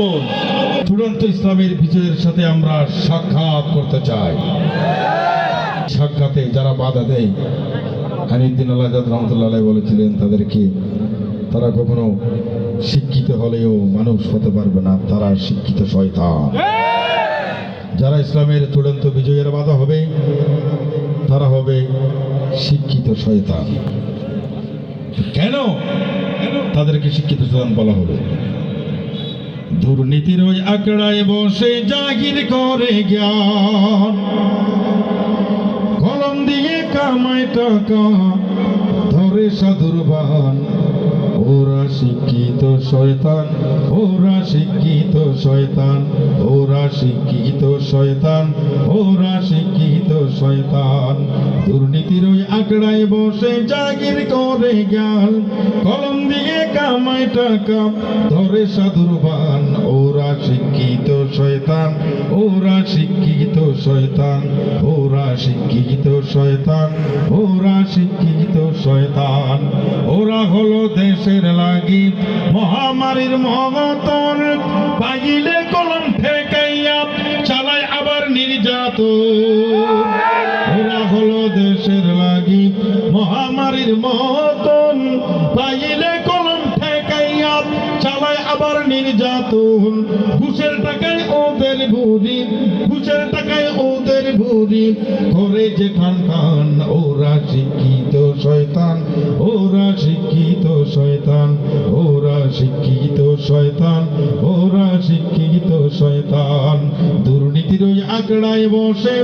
অবলম্বন চূড়ান্ত ইসলামের বিজয়ের সাথে আমরা সাক্ষাৎ করতে চাই। সাক্ষাতে যারা বাধা দেয় হানিউদ্দিন আল্লাহ রহমতুল্লাহ বলেছিলেন, তাদেরকে তারা কখনো শিক্ষিত হলেও মানুষ হতে পারবে না, তারা শিক্ষিত শয়তান। যারা ইসলামের চূড়ান্ত বিজয়ের বাধা হবে, তারা হবে শিক্ষিত শয়তান। কেন? তাদেরকে শিক্ষিত শয়তান বলা হবে। দুর্নীতির ওই আঁকড়ায় বসে জাহির করে জ্ঞান। কলম দিয়ে কামায় টাকা, ধরে সাধুর বান। ওরা শিক্ষিত শয়তান, ওরা শিক্ষিত শয়তান ওরা শিক্ষিত শয়তান, ওরা শিক্ষিত শয়তান। দুর্নীতির ওই আঁকড়ায় বসে জাগির করে জ্ঞান কলম দিয়ে কামায় টাকা, ধরে সাধুর বান। ওরা শিক্ষিত শয়তান, ওরা শিক্ষিত শয়তান, ওরা শিক্ষিত শয়তান, ওরা শিক্ষিত শয়তান। ওরা হলো দেশের লাগি মহামারীর মগতন পাইলে কলম ঠেকাইয়া চালায় আবার নির্যাত ওরা হলো দেশের লাগি মহামারীর মতন। পাইলে কলম ঠেকাইয়া চালায় আবার নির্যাতন। ঘুষের টাকায় ওদের ভুরি ঘুষের টাকায় ওদের ভুরি করে যে টান ওরা শিক্ষিত শয়তান, ওরা শিক্ষিত শয়তান ওরা শিক্ষিত শয়তান ওরা শিক্ষিত শয়তান। ওই আঁকড়ায় বসে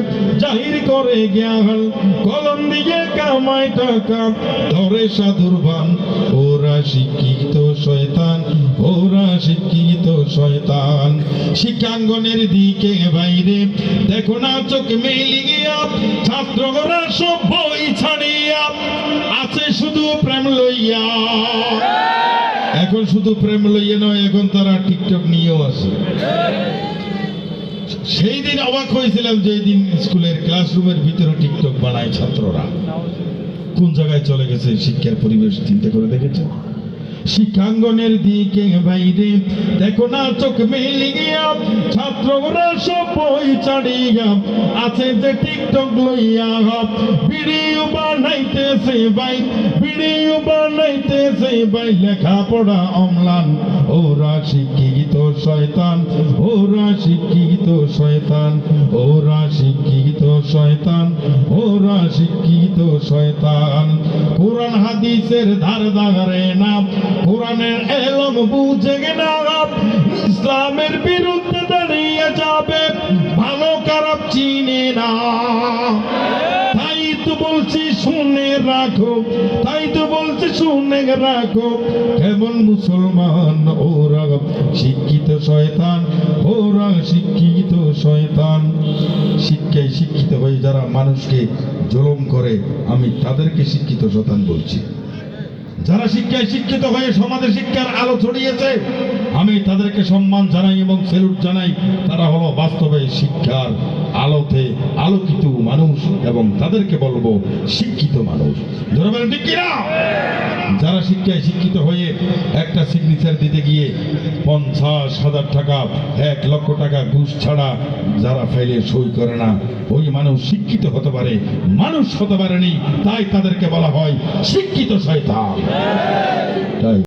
জাহির করে জ্ঞান কলম দিয়ে কামায় টাকা, ধরে সাধুর ভান। ওরা শিক্ষিত শয়তান, ওরা শিক্ষিত শয়তান। শিক্ষাঙ্গনের দিকে বাইরে, দেখো না চোখ মেলিয়া ছাত্ররা সব বই ছাড়িয়া, আছে শুধু প্রেম লইয়া। এখন শুধু প্রেম লইয়া নয়, এখন তারা টিকটক নিয়েও আছে। সেই দিন অবাক হয়েছিলাম যে দিন স্কুলের ক্লাসরুমের ভিতরে টিকটক বানায় ছাত্ররা। কোন জায়গায় চলে গেছে শিক্ষার পরিবেশ চিন্তা করে দেখেছে শিক্ষাঙ্গনের দিকে বাইরে। দেখো না, চোখ মেলে গিয়া ছাত্ররা সব বই চাড়িয়া আছে যে টিকটক লইয়া। ভিডিও বানাইতেছে ভাই, ভিডিও বানাইতেছে ভাই, লেখাপড়া অম্লান। ওরা শিক্ষিত শয়তান, ওরা শিক্ষিত শয়তান, ওরা শিক্ষিত শয়তান ওরা শিক্ষিত শয়তান। কোরআন হাদিসের ধার দাগারে না, কোরআনের এলম বুঝে না ইসলামের বিরুদ্ধে দাঁড়িয়ে যাবে, ভালো খারাপ চিনে না। তাই তো বলছি শুনে রাখো, তাই তো বলছি শুনে রাখো। কেমন মুসলমান ওরা শিক্ষিত শয়তান ওরা শিক্ষিত শয়তান। শিক্ষায় শিক্ষিত হয়ে যারা মানুষকে জুলুম করে আমি তাদেরকে শিক্ষিত শতান বলছি। যারা শিক্ষায় শিক্ষিত হয়ে সমাজে শিক্ষার আলো ছড়িয়েছে, আমি তাদেরকে সম্মান জানাই এবং সেলুট জানাই। তারা হলো বাস্তবে শিক্ষার আলোতে আলোকিত মানুষ এবং তাদেরকে বলব শিক্ষিত মানুষ। কিনা? যারা শিক্ষায় শিক্ষিত হয়ে একটা সিগনেচার দিতে গিয়ে পঞ্চাশ হাজার টাকা, এক লক্ষ টাকা ঘুষ ছাড়া যারা ফাইলে সই করে না, ওই মানুষ শিক্ষিত হতে পারে, মানুষ হতে পারেনি, তাই তাদেরকে বলা হয় শিক্ষিত শয়তান। তাই